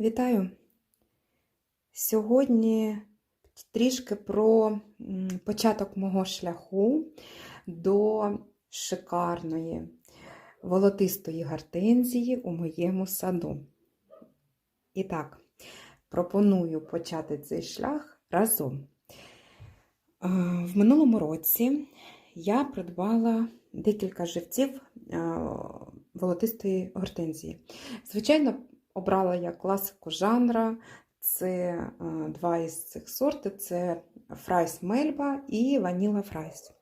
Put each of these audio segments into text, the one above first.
Вітаю! Сьогодні трішки про початок мого шляху до шикарної волотистої гортензії у моєму саду. І так, пропоную почати цей шлях разом. В минулому році я придбала декілька живців волотистої гортензії. Звичайно, обрала я класику жанра. Це е, два із цих сортів: це Фрайс Мельба і Ваніла Фрайс.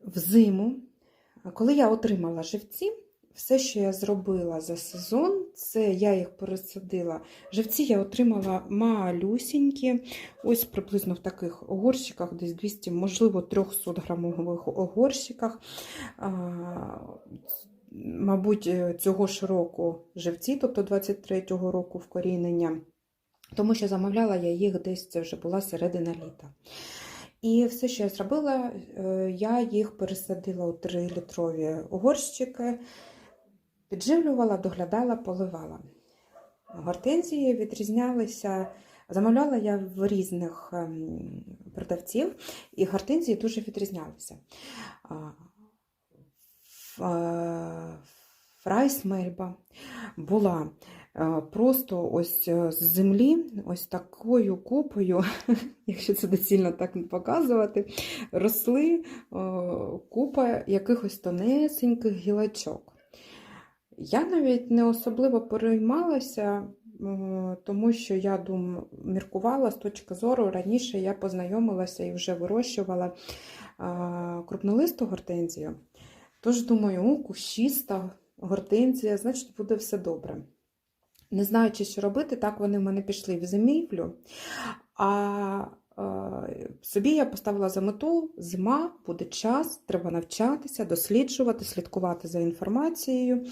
Взиму, коли я отримала живці, все, що я зробила за сезон, це я їх пересадила. Живці я отримала малюсінькі, ось приблизно в таких огорщиках, десь 200, можливо, 300 грамових огорщиках. Мабуть, цього ж року живці, тобто 23-го року вкорінення, тому що замовляла я їх десь, це вже була середина літа. І все, що я зробила, я їх пересадила у 3-літрові горщики, підживлювала, доглядала, поливала. Гортензії відрізнялися, замовляла я в різних продавців, і гортензії дуже відрізнялися. Фрайс Мельба була просто ось з землі, ось такою купою, якщо це доцільно так показувати, росли купа якихось тонесеньких гілочок. Я навіть не особливо переймалася, тому що я думаю, міркувала з точки зору, раніше я познайомилася і вже вирощувала крупнолисту гортензію. Тож, думаю, о, кущіста гортензія, значить, буде все добре. Не знаючи, що робити, так вони в мене пішли в зимівлю. А е, собі я поставила за мету: зима, буде час, треба навчатися, досліджувати, слідкувати за інформацією,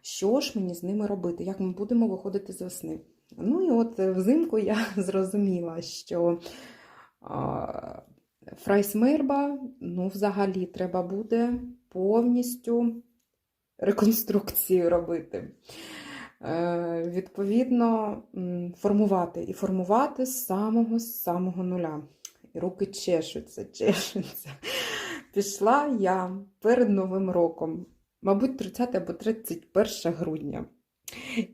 що ж мені з ними робити, як ми будемо виходити з весни. Ну і от взимку я зрозуміла, що Фрайсмерба, ну, взагалі, треба буде повністю реконструкцію робити. Е, Відповідно, формувати і формувати з самого з самого нуля. І руки чешуться, чешуться. Пішла я перед Новим роком, мабуть, 30 або 31 грудня.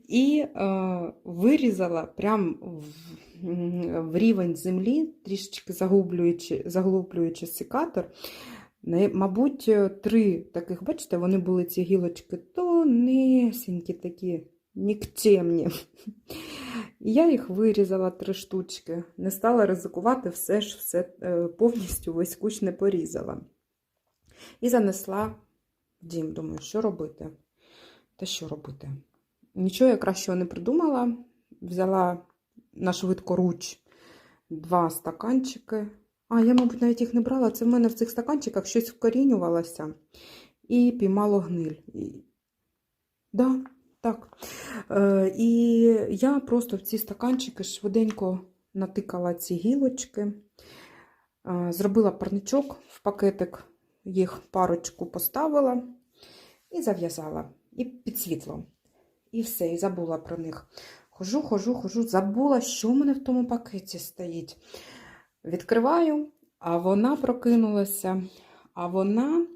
І е, вирізала прямо в, в рівень землі, трішечки заглублюючи, заглублюючи секатор. Мабуть, три таких, бачите, вони були ці гілочки тонесенькі такі, нікчемні. Я їх вирізала три штучки, не стала ризикувати, все ж все повністю весь куч не порізала. І занесла дім. Думаю, що робити? Та що робити? Нічого я кращого не придумала. Взяла на швидкоруч два стаканчики. А, я, мабуть, навіть їх не брала. Це в мене в цих стаканчиках щось вкорінювалося і піймало гниль. І... Да, так. Е, І я просто в ці стаканчики швиденько натикала ці гілочки, е, зробила парничок в пакетик, їх парочку поставила і зав'язала, і під світло. І все, і забула про них. Хожу, хожу, хожу, забула, що в мене в тому пакеті стоїть. Відкриваю, а вона прокинулася, а вона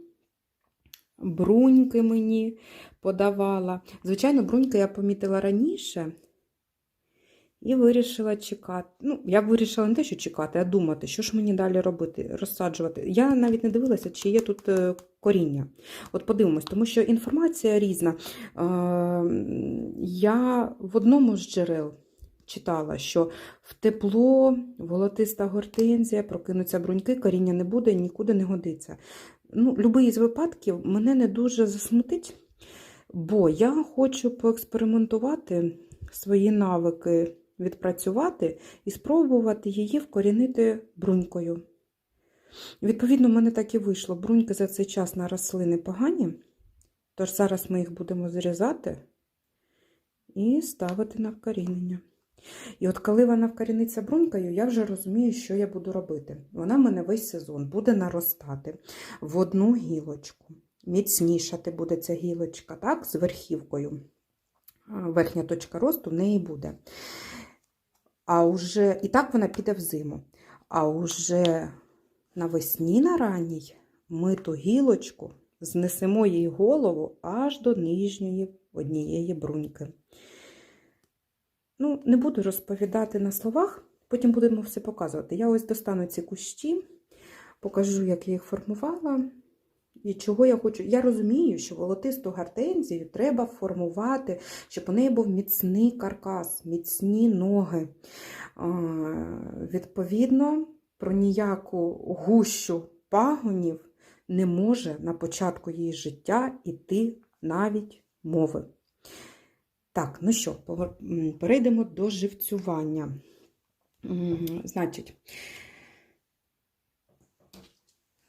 бруньки мені подавала. Звичайно, бруньки я помітила раніше і вирішила чекати. Ну, я вирішила не те, що чекати, а думати, що ж мені далі робити, розсаджувати. Я навіть не дивилася, чи є тут е, коріння. От подивимось, тому що інформація різна. Я в одному з джерел читала, що в тепло волотиста гортензія, прокинуться бруньки, коріння не буде, нікуди не годиться. Ну, Любий з випадків мене не дуже засмутить, бо я хочу поекспериментувати свої навики, відпрацювати і спробувати її вкорінити брунькою. Відповідно, в мене так і вийшло. Бруньки за цей час наросли непогані, тож зараз ми їх будемо зрізати і ставити на вкорінення. І от коли вона вкоріниться брунькою, я вже розумію, що я буду робити. Вона в мене весь сезон буде наростати в одну гілочку. Міцнішати буде ця гілочка, так, з верхівкою. верхня точка росту в неї буде. А уже, і так вона піде в зиму. А уже навесні на ранній ми ту гілочку знесемо їй голову аж до нижньої однієї бруньки. Ну, не буду розповідати на словах, потім будемо все показувати. Я ось достану ці кущі, покажу, як я їх формувала. І чого я хочу. Я розумію, що волотисту гортензію треба формувати, щоб у неї був міцний каркас, міцні ноги. А, Відповідно, про ніяку гущу пагонів не може на початку її життя іти навіть мови. Так, ну що, перейдемо до живцювання. Значить,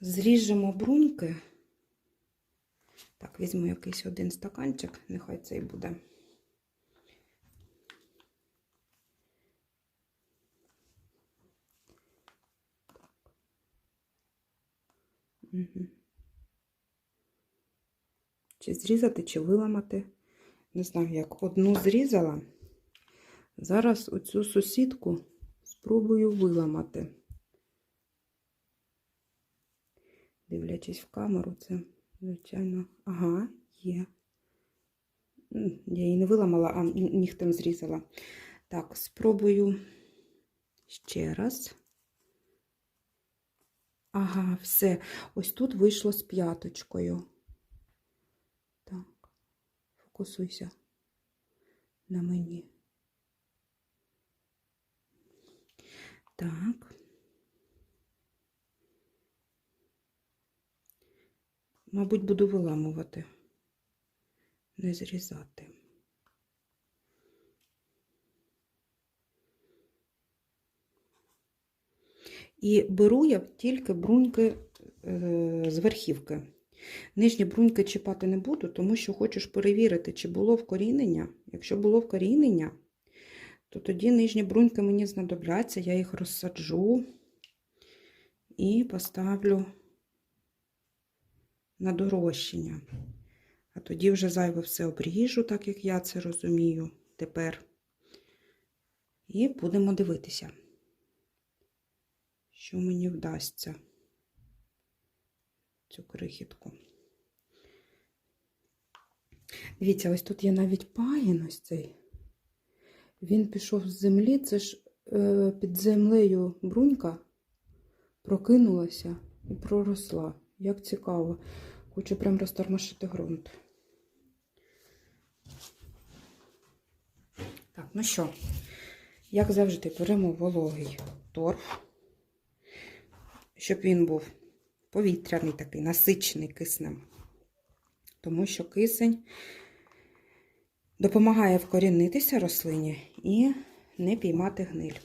зріжемо бруньки. Так, візьму якийсь один стаканчик, нехай цей буде. Мгм. Чи зрізати, чи виламати. Не знаю, як одну зрізала. Зараз оцю сусідку спробую виламати. Дивлячись в камеру, це, звичайно, ага, є. Я її не виламала, а нігтем зрізала. Так, спробую ще раз. Ага, все. Ось тут вийшло з п'яточкою. Так, фокусуйся на мені. Так. Мабуть, буду виламувати, не зрізати. І беру я тільки бруньки е, з верхівки. Нижні бруньки чіпати не буду, тому що хочу перевірити, чи було вкорінення. Якщо було вкорінення, то тоді нижні бруньки мені знадобляться, я їх розсаджу і поставлю на дорощення. А тоді вже зайве все обріжу, так як я це розумію тепер. І будемо дивитися, що мені вдасться цю крихітку. Дивіться, ось тут є навіть пагін ось цей. Він пішов з землі, це ж е, під землею брунька прокинулася і проросла. Як цікаво. Хочу прям розтормошити ґрунт. Так, ну що, як завжди, беремо вологий торф, щоб він був повітряний такий, насичений киснем. Тому що кисень допомагає вкорінитися рослині і не піймати гниль.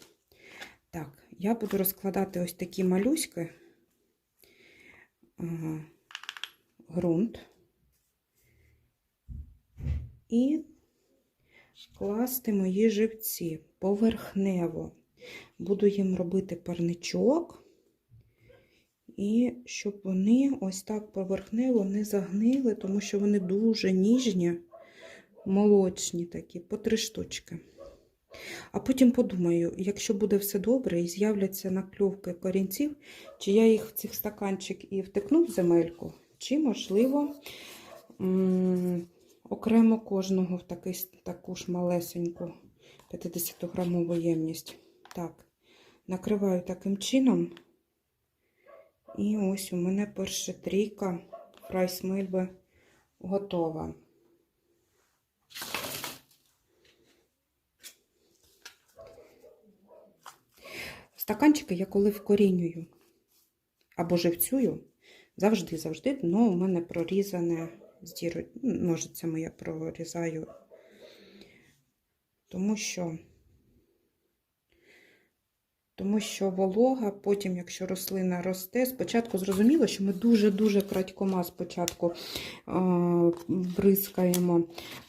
Так, я буду розкладати ось такі малюськи ага, ґрунт і класти мої живці поверхнево. Буду їм робити парничок, і щоб вони ось так поверхнево не загнили, тому що вони дуже ніжні, молочні такі, по три штучки. А потім подумаю, якщо буде все добре і з'являться накльовки корінців, чи я їх в цих стаканчик і втикну в земельку, чи, можливо, окремо кожного в такий, таку ж малесеньку 50-грамову ємність. Так, накриваю таким чином. І ось у мене перша трійка фрайсмильби готова. Стаканчики я коли вкорінюю або живцюю, завжди-завжди дно у мене прорізане з дірою. Ножицями я прорізаю, тому що, тому що волога, потім, якщо рослина росте, спочатку зрозуміло, що ми дуже-дуже крадькома спочатку а, бризкаємо.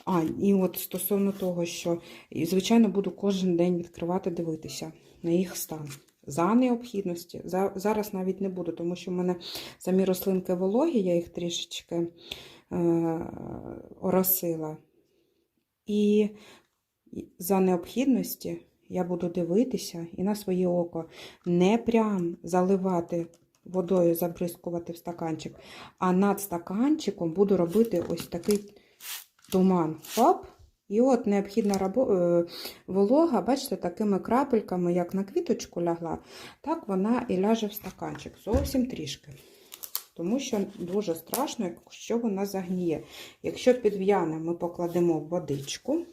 А, і от стосовно того, що, звичайно, буду кожен день відкривати, дивитися на їх стан. За необхідності. За, зараз навіть не буду, тому що в мене самі рослинки вологі, я їх трішечки е, оросила. І за необхідності я буду дивитися і на своє око не прям заливати водою, забризкувати в стаканчик, а над стаканчиком буду робити ось такий туман. Хоп! І от необхідна е, волога, бачите, такими крапельками, як на квіточку лягла, так вона і ляже в стаканчик. Зовсім трішки. Тому що дуже страшно, якщо вона загніє. Якщо підв'яне, ми покладемо водичку.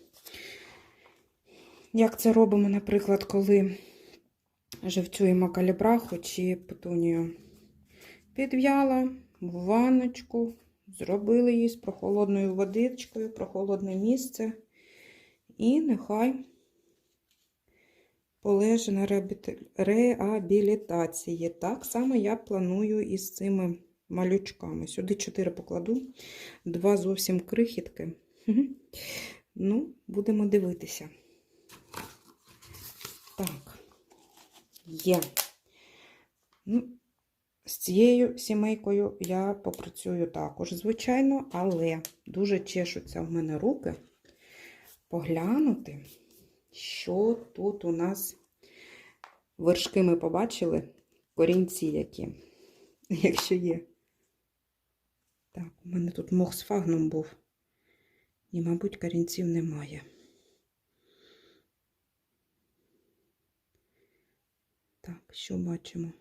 Як це робимо, наприклад, коли живцюємо калібраху чи петунію. Підв'яла в ванночку, зробили її з прохолодною водичкою, прохолодне місце. І нехай полеже на реабілітації. Так само я планую із цими малючками. Сюди 4 покладу, два зовсім крихітки. Ну, будемо дивитися. Так, є. Ну, з цією сімейкою я попрацюю також, звичайно, але дуже чешуться в мене руки поглянути, що тут у нас вершки ми побачили, корінці які, якщо є. Так, у мене тут мох з фагном був. І, мабуть, корінців немає. Так, що бачимо?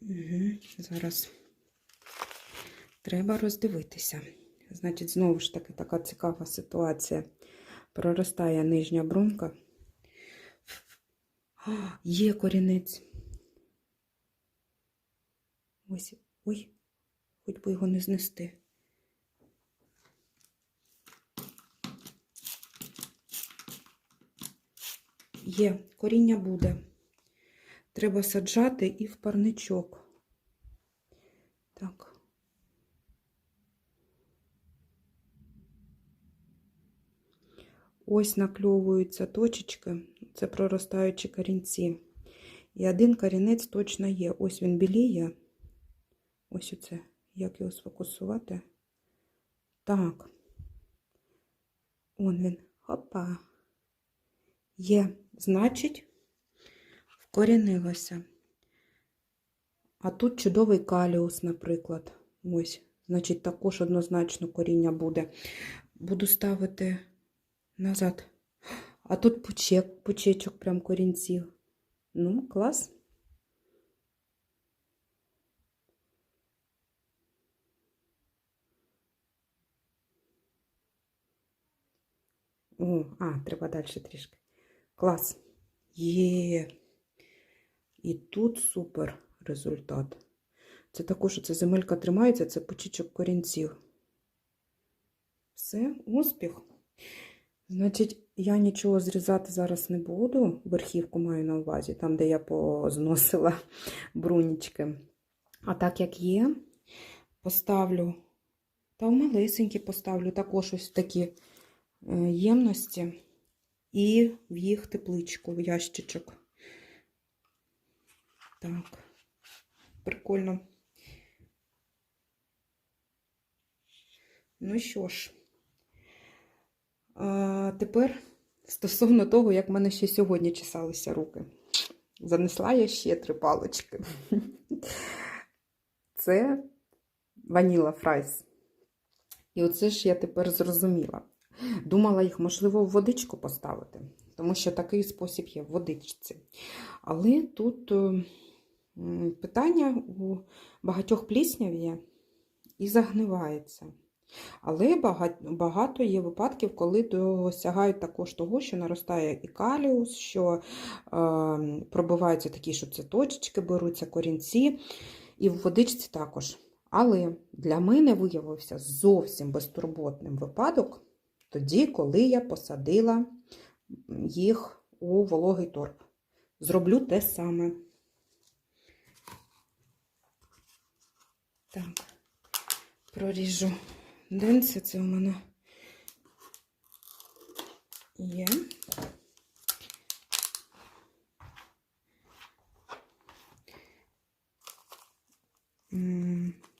Угу, зараз треба роздивитися. Значить, знову ж таки, така цікава ситуація. Проростає нижня брунька. А, є корінець. Ось, ой, хоч би його не знести. Є, коріння буде. Треба саджати і в парничок. Так. Ось накльовуються точечки, це проростаючі корінці. І один корінець точно є. Ось він біліє. Ось оце. Як його сфокусувати? Так. Он він. Хопа. Є. Значить, вкорінилося. А тут чудовий каліус, наприклад. Ось. Значить, також однозначно коріння буде. Буду ставити назад. А тут пучек, пучечок прям корінців. Ну, клас. О, а, треба далі трішки. Клас. Є. І тут супер результат. Це також це земелька тримається, це пучечок корінців. Все, успіх. Значить, я нічого зрізати зараз не буду. Верхівку маю на увазі, там, де я позносила брунічки. А так як є, поставлю, та в малесенькі поставлю також ось такі е, ємності і в їх тепличку, в ящичок. Так, прикольно. Ну що ж, а тепер стосовно того, як в мене ще сьогодні чесалися руки. Занесла я ще три палочки. Це ваніла фрайс. І оце ж я тепер зрозуміла. Думала їх, можливо, в водичку поставити, тому що такий спосіб є в водичці. Але тут е, питання у багатьох плісняві є і загнивається. Але багато є випадків, коли досягають також того, що наростає і каліус, що пробиваються такі, що це точечки, беруться корінці, і в водичці також. Але для мене виявився зовсім безтурботним випадок тоді, коли я посадила їх у вологий торф. Зроблю те саме. Так, проріжу денце, це у мене є.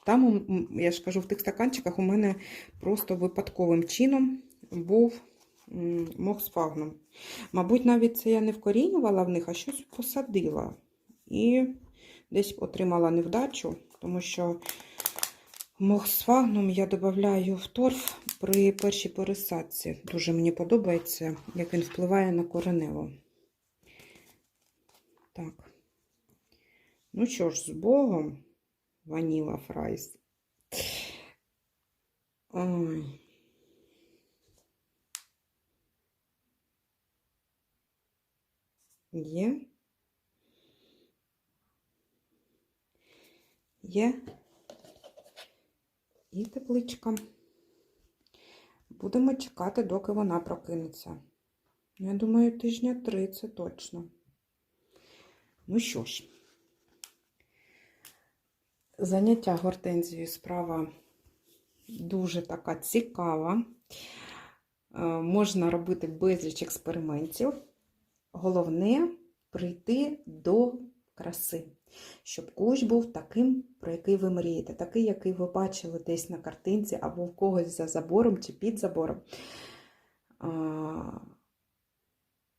Там, я ж кажу, в тих стаканчиках у мене просто випадковим чином був мох з фагном. Мабуть, навіть це я не вкорінювала в них, а щось посадила. І десь отримала невдачу, тому що мох з я додаю в торф при першій пересадці. Дуже мені подобається, як він впливає на кореневу. Так. Ну що ж, з Богом, Ваніла Фрайс. Ой. Є. Є. І тепличка. Будемо чекати, доки вона прокинеться. Я думаю, тижня три це точно. Ну що ж, заняття гортензією справа дуже така цікава. Е, Можна робити безліч експериментів. Головне прийти до краси, щоб кущ був таким, про який ви мрієте, такий, який ви бачили десь на картинці або в когось за забором чи під забором.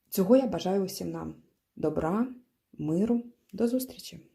Цього я бажаю усім нам добра, миру. До зустрічі!